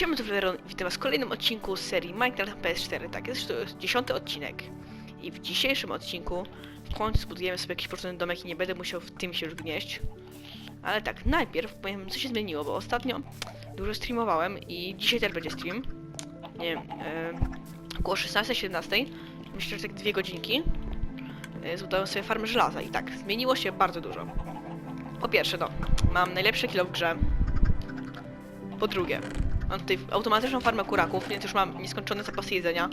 Siema, to Valeron, witam was w kolejnym odcinku z serii Minecraft na PS4. Tak, jest to dziesiąty odcinek. I w dzisiejszym odcinku w końcu zbudujemy sobie jakiś porządny domek i nie będę musiał w tym się już gnieść. Ale tak, najpierw powiem co się zmieniło, bo ostatnio dużo streamowałem i dzisiaj też będzie stream. Nie wiem, e, około 16-17, myślę, że tak dwie godzinki. E, zbudowałem sobie farmę żelaza i tak, zmieniło się bardzo dużo. Po pierwsze, no, mam najlepszy kilo w grze. Po drugie, mam tutaj automatyczną farmę kuraków, więc już mam nieskończone zapasy jedzenia.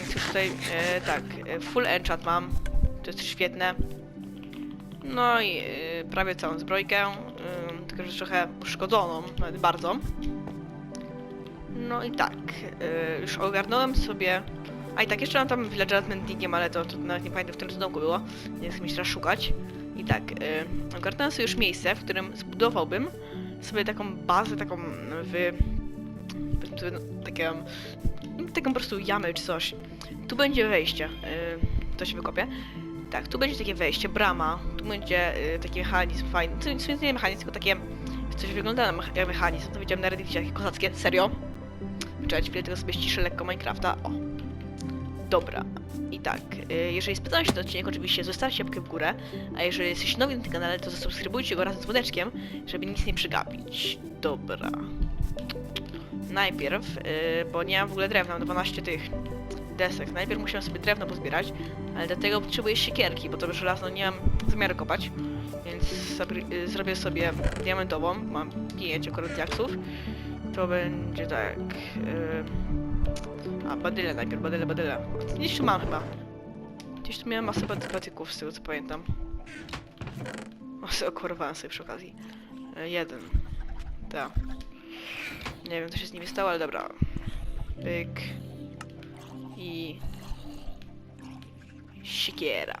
Więc już tutaj, e, tak, e, full enchant mam, to jest świetne. No i e, prawie całą zbrojkę, e, tylko że trochę uszkodzoną, nawet bardzo. No i tak, e, już ogarnąłem sobie... A i tak, jeszcze mam tam villagera z mendingiem, ale to, to nawet nie pamiętam, w którym domku było, nie chcę mi teraz szukać. I tak, e, ogarnąłem sobie już miejsce, w którym zbudowałbym sobie taką bazę, taką w... powiedzmy sobie, no, takie, taką po prostu jamę czy coś. Tu będzie wejście, yy, to się wykopie. Tak, tu będzie takie wejście, brama, tu będzie yy, taki mechanizm fajny, to nic nie mechanizm, tylko takie, coś wygląda na jak mechanizm, to widziałem na Reddicie, takie kozackie, serio. Czekajcie, chwilę tylko sobie ściszę lekko Minecrafta, o. Dobra, i tak, yy, jeżeli spodobał się ten odcinek, oczywiście zostawcie łapkę w górę, a jeżeli jesteś nowy na tym kanale, to zasubskrybujcie go razem z dzwoneczkiem, żeby nic nie przegapić. Dobra. Najpierw, yy, bo nie mam w ogóle drewna, mam 12 tych desek. Najpierw musiałem sobie drewno pozbierać, ale do tego potrzebuję siekierki, bo to żelazno nie mam zamiaru kopać. Więc yy, zrobię sobie diamentową, mam 5 akurat diaksów. To będzie tak... Yy... A, badyle najpierw, badyle, badyle. Gdzieś tu mam chyba. Gdzieś tu miałem masę batyków, z tego co pamiętam. O, sobie okorowałem sobie przy okazji. E, jeden. Tak. Nie wiem, co się z nimi stało, ale dobra. Pyk. I... Siekiera.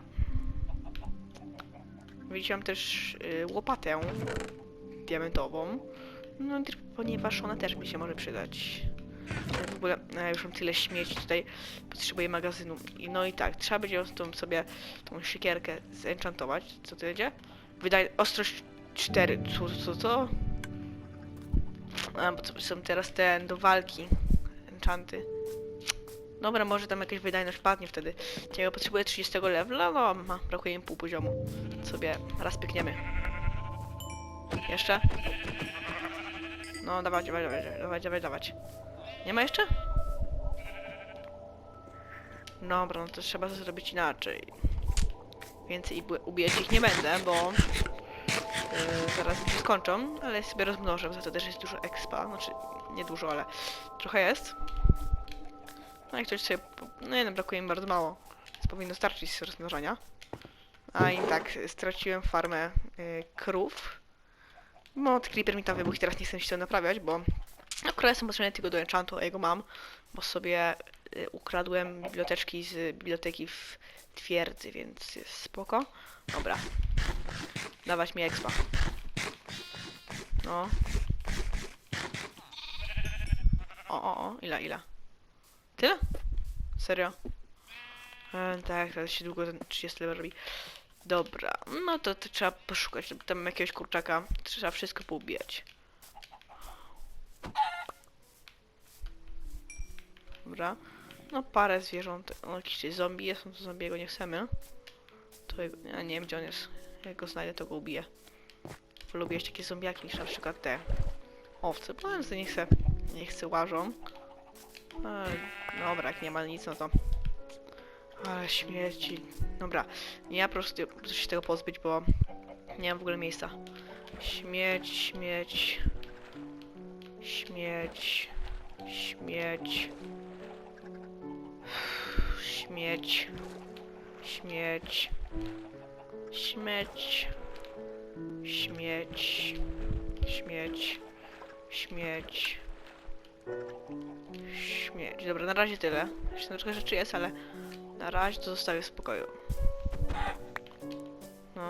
Widziałam też y, łopatę diamentową. No, ponieważ ona też mi się może przydać. Ja W ogóle, ja już mam tyle śmieci tutaj, potrzebuję magazynu. No i tak, trzeba będzie tą sobie tą siekierkę zenchantować. Co to będzie? Wydaj ostrość 4. Co, co, co? A, bo to są teraz te do walki. Enchanty. Dobra, może tam jakaś wydajność padnie wtedy. Ciego potrzebuję 30 levela, no ma, brakuje im pół poziomu. Sobie raz pykniemy. Jeszcze? No, dawaj, dawaj, dawaj, dawaj, dawać. Nie ma jeszcze? Dobra, no to trzeba to zrobić inaczej. Więcej ubijać ich nie będę, bo Yy, zaraz się skończą, ale sobie rozmnożę, za to też jest dużo expa, znaczy nie dużo, ale trochę jest. No jak ktoś sobie, no no, brakuje mi bardzo mało, więc powinno starczyć z rozmnożenia. A i tak, straciłem farmę y, krów. No, creeper mi tam wybuchł, teraz nie chcę się tego naprawiać, bo akurat jestem potrzebny tylko do enchantu, a jego mam, bo sobie y, ukradłem biblioteczki z biblioteki w twierdzy, więc jest spoko. Dobra, Dawać mi expa. No. O, o, o, ile, ile? Tyle? Serio? E, tak, teraz się długo ten 30 level robi. Dobra, no to, to trzeba poszukać tam jakiegoś kurczaka. Trzeba wszystko poubijać. Dobra. No parę zwierząt. O, jakiś zombie jest, no to zombiego nie chcemy. To ja nie wiem gdzie on jest. Jak go znajdę, to go ubiję. Lubię jeszcze takie zombiaki niż na przykład te owce. Powiem, że nie chcę, nie chcę łażą. E, dobra, jak nie ma nic, no to... Ale śmierci. Dobra, ja po prostu muszę się tego pozbyć, bo nie mam w ogóle miejsca. Śmieć, śmieć. Śmieć. Śmieć. Śmieć. Śmieć. Śmieć. Śmieć. Śmieć. Śmieć. Śmieć. Dobra, na razie tyle. Jeszcze trochę rzeczy jest, ale na razie to zostawię w spokoju. No.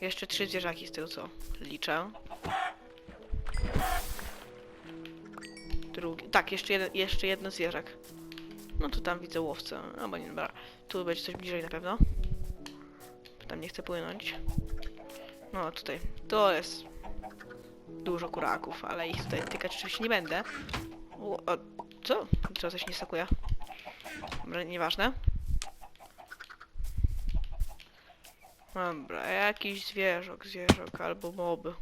Jeszcze trzy zwierzaki z tego co liczę. Drugi. Tak, jeszcze jeden, jeszcze jedno zwierzak. No to tam widzę łowcę. Albo nie, dobra. Tu będzie coś bliżej na pewno. Tam nie chcę płynąć. No tutaj. To jest dużo kuraków, ale ich tutaj tykać oczywiście nie będę. O, o, co? Co coś nie stakuje? Dobra, nieważne. Dobra, jakiś zwierzok, zwierzok albo moby.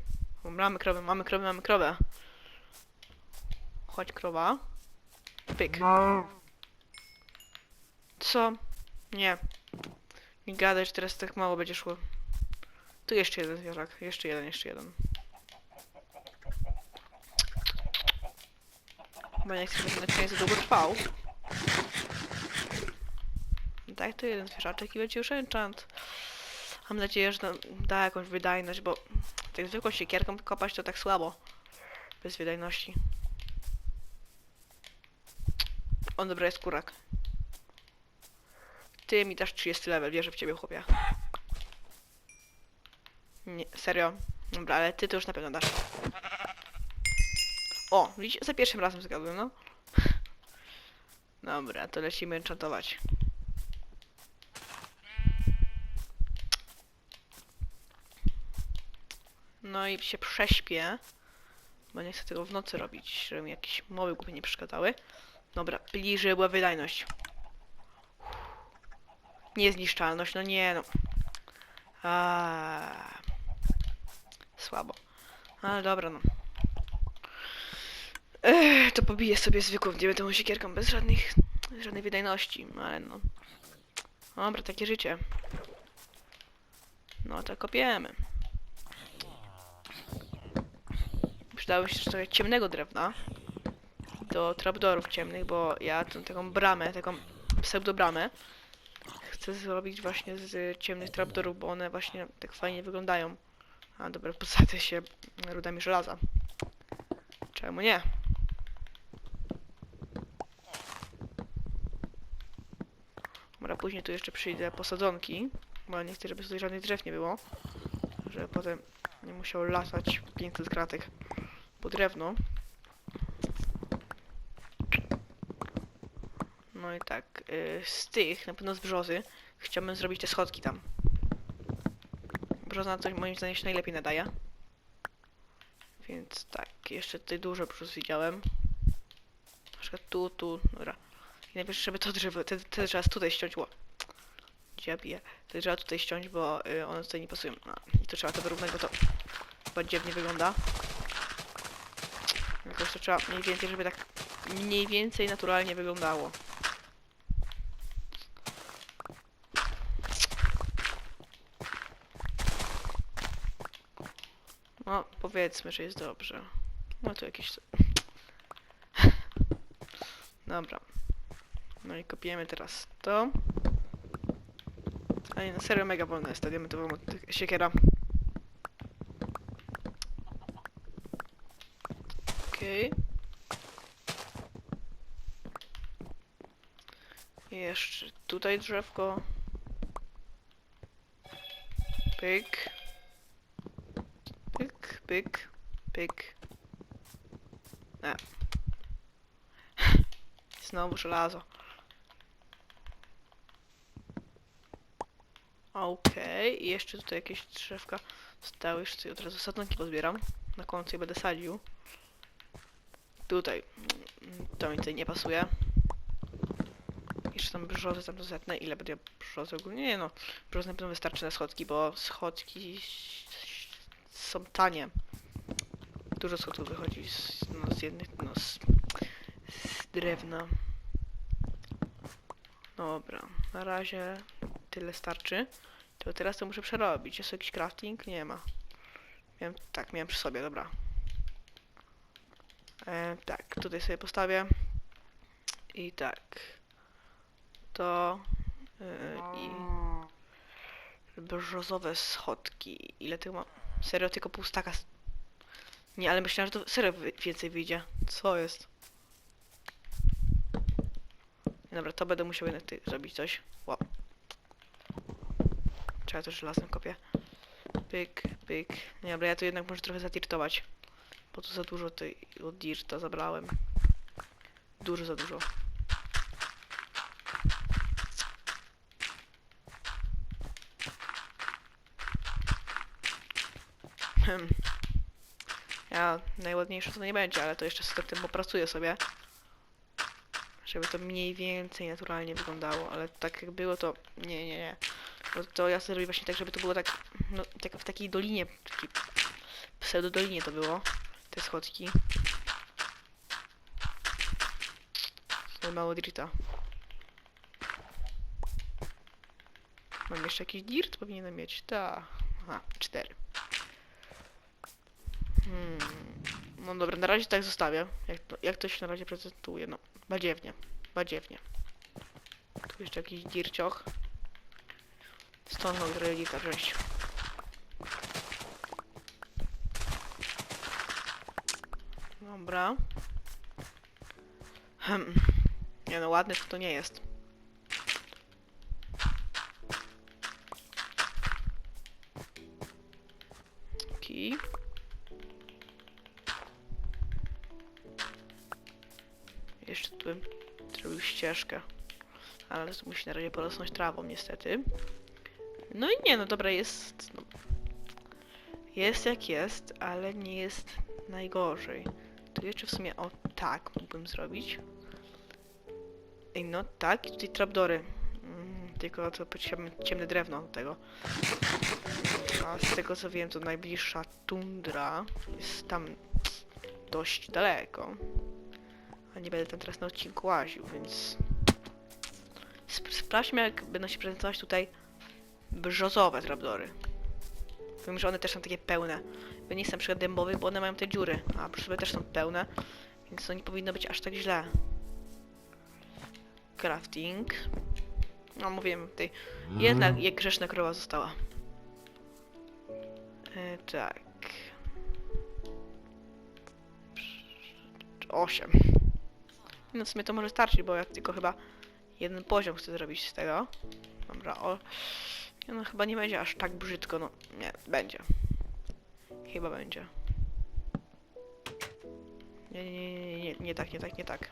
Mamy krowę, mamy krowę, mamy krowę. Chodź krowa. Pyk. Co? Nie. Nie gadaj, że teraz tak mało będzie szło. Tu jeszcze jeden zwierzak, jeszcze jeden, jeszcze jeden. Bo nie chcę, żeby ten za długo trwał. Tak, to jeden zwierzaczek i będzie już enchant. Mam nadzieję, że da jakąś wydajność, bo tak zwykłą siekierką kopać to tak słabo. Bez wydajności. On dobra jest kurak. Ty mi dasz 30 level, wierzę w ciebie chłopie. Nie, serio. Dobra, ale ty to już na pewno dasz. O, widzicie, za pierwszym razem zgadłem, no. Dobra, to lecimy enchantować. No i się prześpię. Bo nie chcę tego w nocy robić, żeby mi jakieś mowy głupie nie przeszkadzały. Dobra, bliżej była wydajność. Niezniszczalność, no nie no. A, Słabo. Ale dobra no. Ech, to pobiję sobie zwykłą diamentową siekierką bez żadnych, żadnej wydajności, ale no. Dobra, takie życie. No to kopiemy. Przydało się trochę ciemnego drewna do trapdorów ciemnych, bo ja tę taką bramę, taką pseudobramę chcę zrobić właśnie z ciemnych trapdorów, bo one właśnie tak fajnie wyglądają. A dobra, posadzę się rudami żelaza. Czemu nie? Dobra, później tu jeszcze przyjdę posadzonki, bo nie chcę, żeby tutaj żadnych drzew nie było. Żeby potem nie musiał latać 500 kratek po drewno. No i tak, y, z tych, na pewno z brzozy, chciałbym zrobić te schodki tam. Brzoza coś moim zdaniem się najlepiej nadaje. Więc tak, jeszcze tutaj dużo brzoz widziałem. Na przykład tu, tu, dobra. I najpierw, żeby to drzewo, te, te trzeba tutaj ściąć, ło. Gdzie ja biję? Te trzeba tutaj ściąć, bo y, one tutaj nie pasują. No, I to trzeba to wyrównać, bo to dziwnie wygląda. Jakoś to trzeba mniej więcej, żeby tak mniej więcej naturalnie wyglądało. No, powiedzmy, że jest dobrze. No to jakieś... Dobra. No i kopiemy teraz to. A nie, no serio mega wolne jest ta diamentowa siekiera. Okej. Jeszcze tutaj drzewko. Pyk. Pyk, pyk. A. Znowu żelazo. Okej, i jeszcze tutaj jakieś drzewka zostały, jeszcze sobie od razu sadnki pozbieram. Na końcu je będę sadził. Tutaj, to mi tutaj nie pasuje. Jeszcze tam brzozy tam zetnę, ile będzie brzozy ogólnie? Nie no, brzozy na pewno wystarczy na schodki, bo schodki są tanie. Dużo schodów wychodzi z, no, z jednych, no z, z drewna. Dobra, na razie tyle starczy. To teraz to muszę przerobić. Jest jakiś crafting? Nie ma. Miałem, tak, miałem przy sobie, dobra. E, tak, tutaj sobie postawię. I tak. To e, i brzozowe schodki. Ile tych mam? Serio, tylko pół Nie, ale myślałem, że to serio więcej wyjdzie. Co jest? Dobra, to będę musiał jednak zrobić coś. Wow. Trzeba też żelazem kopię. Pyk, pyk. Nie, dobra, ja tu jednak muszę trochę zadirtować. Bo tu za dużo tej od dirta zabrałem. Dużo za dużo. Ja, najładniejsze to nie będzie, ale to jeszcze z tym popracuję sobie. Żeby to mniej więcej naturalnie wyglądało, ale tak jak było to... Nie, nie, nie. To, to ja sobie robię właśnie tak, żeby to było tak... No, tak w takiej dolinie, takiej pseudodolinie to było. Te schodki. Sobie mało dirta. Mam jeszcze jakiś dirt? Powinienem mieć. Ta. Aha, cztery. Hmm. No dobra, na razie tak zostawię. Jak to, jak to się na razie prezentuje? No, badziewnie. Badziewnie. Tu jeszcze jakiś dircioch. Stąd trochę dirta wziąć. Dobra. Hmm. Nie no, ładny to, nie jest. Okej. Jeszcze bym zrobił ścieżkę. Ale to musi na razie porosnąć trawą niestety. No i nie, no dobra, jest... No, jest jak jest, ale nie jest najgorzej. Tu jeszcze w sumie, o tak, mógłbym zrobić. Ej, no tak, i tutaj trapdory. Mm, tylko to potrzebne ciemne drewno do tego. A z tego co wiem, to najbliższa tundra jest tam dość daleko. A nie będę tam teraz na odcinku łaził, więc... Sp sprawdźmy, jak będą się prezentować tutaj brzozowe trapdory. Wiem, że one też są takie pełne. Bo nie jestem przykład dębowy, bo one mają te dziury, a brzozowe też są pełne, więc to nie powinno być aż tak źle. Crafting. No, mówiłem tutaj. Jedna jak grzeszna krowa została. E, tak. Osiem. No w sumie to może starczyć, bo ja tylko chyba jeden poziom chcę zrobić z tego. Dobra, o. No chyba nie będzie aż tak brzydko, no nie, będzie. Chyba będzie. Nie, nie, nie, nie, nie, tak, nie tak, nie tak.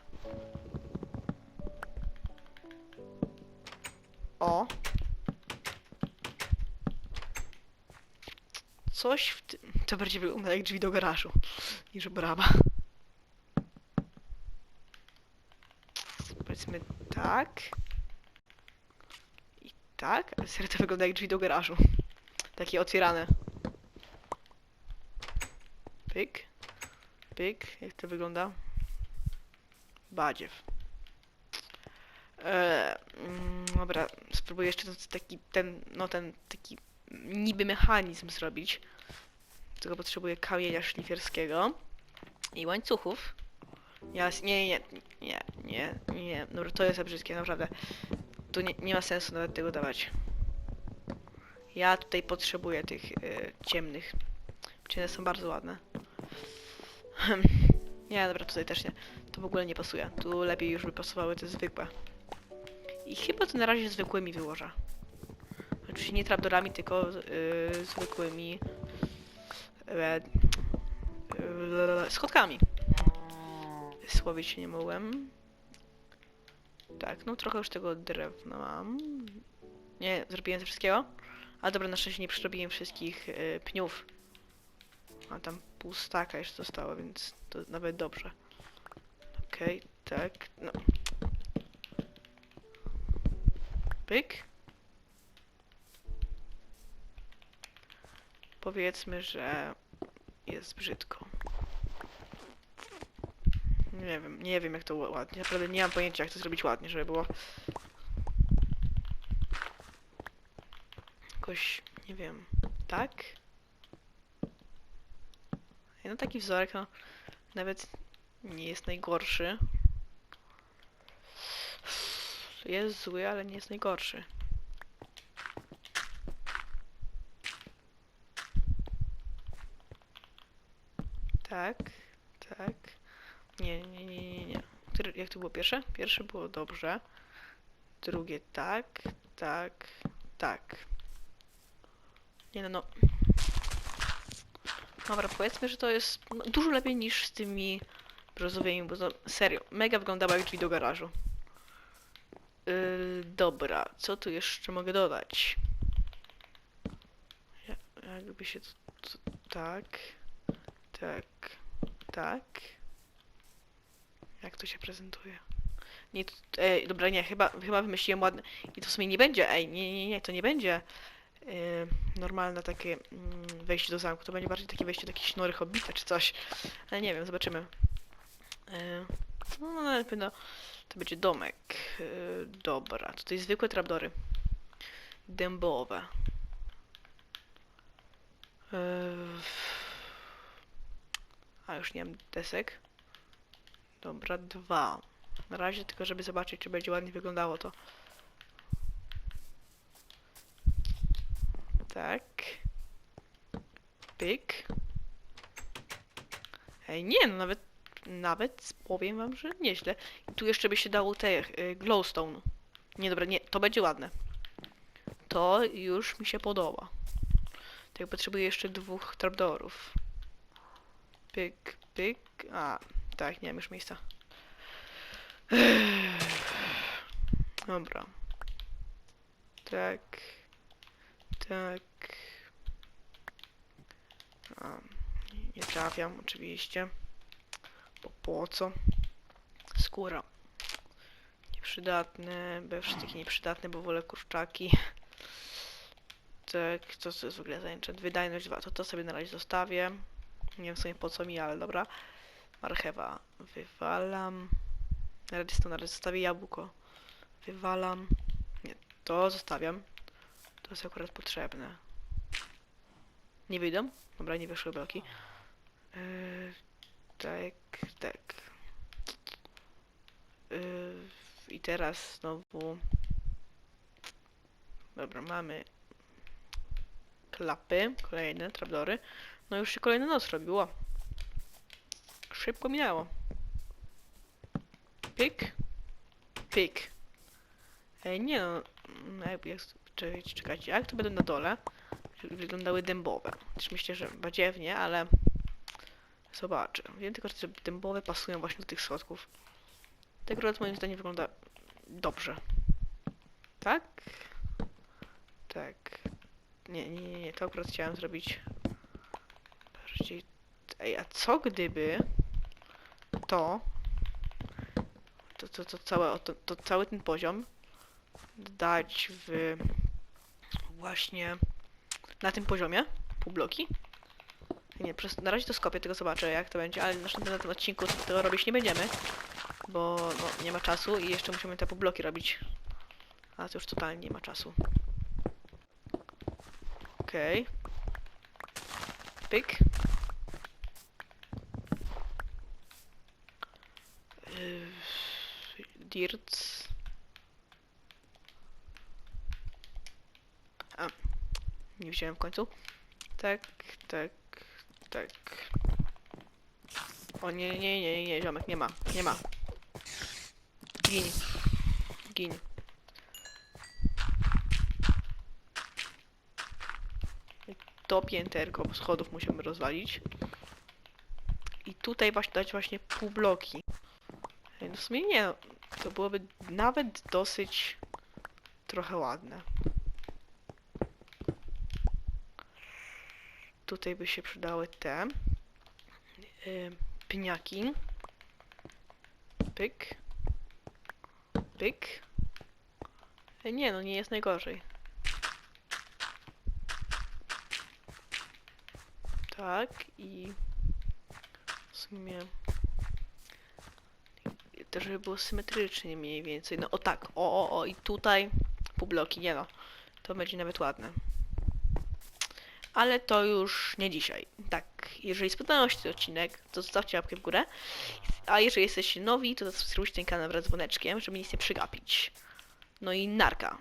O. Coś w tym... To bardziej wygląda jak drzwi do garażu niż brama. Powiedzmy tak. I tak. Ale serio to wygląda jak drzwi do garażu. Takie otwierane. Pyk. Pyk. Jak to wygląda? Badziew. Eee, dobra, spróbuję jeszcze taki ten, no ten taki niby mechanizm zrobić. Tylko potrzebuję kamienia szlifierskiego i łańcuchów. Jas, nie, nie, nie, nie, nie, nie, dobra, to jest brzydkie, naprawdę. Tu nie, nie ma sensu nawet tego dawać. Ja tutaj potrzebuję tych y, ciemnych. Ciemne są bardzo ładne. nie, dobra, tutaj też nie. To w ogóle nie pasuje. Tu lepiej już by pasowały te zwykłe. I chyba to na razie zwykłymi wyłożę. Oczywiście nie trapdorami, tylko yy, zwykłymi e, yy, schodkami. Słowić nie mogłem. Tak, no trochę już tego drewna mam. Nie, zrobiłem ze wszystkiego. Ale dobra, na szczęście nie przerobiłem wszystkich yy, pniów. A tam pół jeszcze zostało, więc to nawet dobrze. Okej, tak, no. Pyk. Powiedzmy, że jest brzydko. Nie wiem, nie wiem jak to ła- ładnie. Naprawdę nie mam pojęcia jak to zrobić ładnie, żeby było jakoś, nie wiem, tak? No taki wzorek, no nawet nie jest najgorszy. Jest zły, ale nie jest najgorszy. Tak, tak. Nie, nie, nie, nie, nie. Który, jak to było pierwsze? Pierwsze było dobrze. Drugie tak, tak, tak. Nie no, no. Dobra, powiedzmy, że to jest dużo lepiej niż z tymi brzozowymi, bo to serio, mega wyglądało jak drzwi do garażu. Yy, dobra, co tu jeszcze mogę dodać? Ja, jakby się to, to, tak. Tak, tak. Jak to się prezentuje? Nie, to, ej, dobra, nie, chyba, chyba wymyśliłem ładne. I to w sumie nie będzie, ej, nie, nie, nie, to nie będzie yy, normalne takie mm, wejście do zamku. To będzie bardziej takie wejście do jakiejś sznory hobbita czy coś. Ale nie wiem, zobaczymy. Yy, no, na pewno to będzie domek. Yy, dobra, tutaj zwykłe trapdory. Dębowe. Yy, a już nie mam desek. Dobra, dwa. Na razie tylko, żeby zobaczyć, czy będzie ładnie wyglądało to. Tak. Pyk. Ej, nie, no nawet, nawet powiem wam, że nieźle. I tu jeszcze by się dało te y, glowstone. Nie, dobra, nie, to będzie ładne. To już mi się podoba. Tak, potrzebuję jeszcze dwóch trapdoorów. Pyk, pyk. A, tak, nie mam już miejsca. Dobra. Tak. Tak. A, nie trafiam, oczywiście. Bo po co? Skóra. Nieprzydatne, bo wszystkie nieprzydatne, bo wolę kurczaki. Tak, to co jest w ogóle zajęcze? Wydajność 2, to to sobie na razie zostawię. Nie wiem w sumie po co mi, ale dobra. Marchewa wywalam. Redstone razie zostawię jabłko. Wywalam. Nie, to zostawiam. To jest akurat potrzebne. Nie wyjdą? Dobra, nie wyszły bloki. Yy, tak, tak. Yy, I teraz znowu... Dobra, mamy klapy, kolejne trapdory. No już się kolejna noc robiło. Szybko minęło. Pyk. Pyk. Ej, nie no. jakby jak, czekajcie, jak to będą na dole? Wyglądały dębowe. Też myślę, że badziewnie, ale zobaczę. Wiem tylko, że dębowe pasują właśnie do tych schodków. Ten akurat moim zdaniem wygląda dobrze. Tak? Tak. Nie, nie, nie, nie, to akurat chciałem zrobić. Ej, a co gdyby to to, to, to, całe, to, to cały ten poziom dać w właśnie na tym poziomie pół bloki. Nie, przez, na razie to skopię, tylko zobaczę jak to będzie, ale na następnym odcinku tego robić nie będziemy, bo no, nie ma czasu i jeszcze musimy te pół bloki robić. A to już totalnie nie ma czasu. Okej. Pyk. Yy, Dirts. A, nie wziąłem w końcu. Tak, tak, tak. O nie, nie, nie, nie, nie, ziomek, nie ma, nie ma. Gin. Gin. To pięterko schodów musimy rozwalić. I tutaj właśnie dać właśnie pół bloki. No w sumie nie, no, to byłoby nawet dosyć trochę ładne. Tutaj by się przydały te y, pniaki. Pyk. Pyk. Ej, nie, no nie jest najgorzej. Tak i w sumie to żeby było symetrycznie mniej więcej. No o tak, o, o, o i tutaj pół bloki, nie no. To będzie nawet ładne. Ale to już nie dzisiaj. Tak, jeżeli spodobał się ten odcinek, to zostawcie łapkę w górę. A jeżeli jesteście nowi, to subskrybujcie ten kanał wraz z dzwoneczkiem, żeby nic nie przegapić. No i narka.